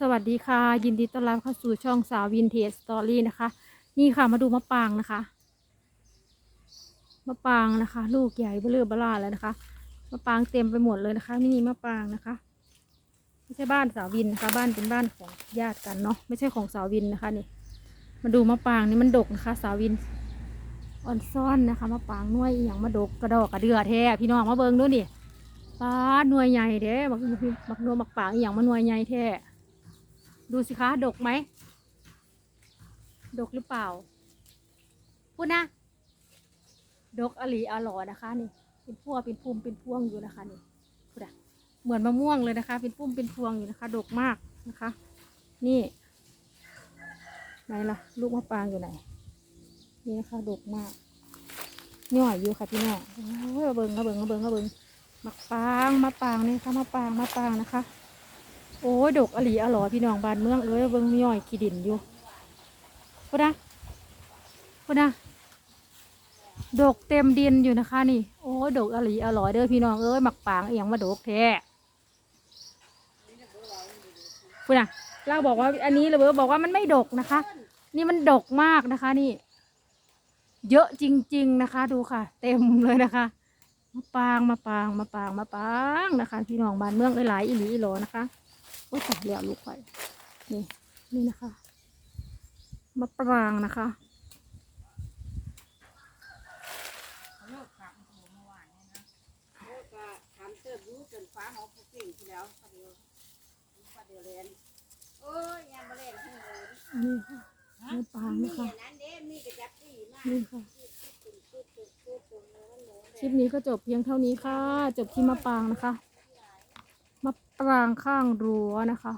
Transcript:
สวัสดีค่ะ ยินดีต้อนรับเข้าสู่ช่องสาววินเทจสตอรี่นะคะ นี่ค่ะมาดูมะปรางนะคะมะปรางนะคะ ลูกใหญ่เบลอเบลาแล้วนะคะมะปรางเต็มไปหมดเลยนะคะนี่มะปรางนะคะไม่ใช่บ้านสาววินนะคะ บ้านเป็นบ้านของญาติกันเนาะไม่ใช่ของสาววินนะคะนี่มาดูมะปรางนี่มันดกนะคะ สาววินอ่อนซ่อนนะคะมะปรางหน่วยอย่างมาดกกระดอกกระเดือแท้พี่น้องมาเบิ่งดูนี่ป้าดหน่วยใหญ่เด้บักบักหนวบักปรางอย่างมาหน่วยใหญ่แท้ ดูสิคะดกไหม ดกหรือเปล่า พูดนะ ดกอลีอร่อนะคะนี่ เป็นพวงเป็นพุ่มเป็นพวงอยู่นะคะนี่พูดอะเหมือนมะม่วงเลยนะคะ เป็นพุ่มเป็นพวงอยู่นะคะ ดกมากนะคะ นี่ ไหนล่ะ ลูกมะปรางอยู่ไหน นี่นะคะ ดกมากย่อยอยู่ค่ะพี่น้องโอ้ยมาเบิงเบิงเบิงเบิงมะปรางมะปรางนี่ค่ะมะปรางมะปรางนะคะ โอ้ยดกอลีอร่อยพี่น้องบ้านเมืองเอ้ยเบิ่งมีย่อยขี้ดินอยู่พูดนะพูดนะดกเต็มดินอยู่นะคะ นี่ โอ้ยดกอลีอร่อยเด้อพี่น้องเอ้ยหมักปางเอียงมาดกแท้พูดนะเราบอกว่าอันนี้เราบอกว่ามันไม่ดกนะคะ นี่มันดกมากนะคะ นี่ เยอะจริง ๆนะคะ ดูค่ะ เต็มเลยนะคะมะปางมะปางมะปางมะปางนะคะ พี่น้องบ้านเมืองเอ้ยหลายอีหลีอีหลอนะคะ อ้ยตายแล้วลูกไฟนี่นี่นะคะมะปรางนะคะเลิกขับโทรเมื่อวานเนี่ยนะโอ้ก็ทำเติบรู้จนฟ้าหอมผู้สิ่งที่แล้วประเดียวประเดียวเรียนโอ้ยยังมาเล่นให้เลยนี่ค่ะมะปรางนะคะอันนั้นเด้มีกระจับปีมากนี่ค่ะคลิปนี้ก็จบเพียงเท่านี้ค่ะ จบที่มะปรางนะคะ รางข้างรั้วนะคะ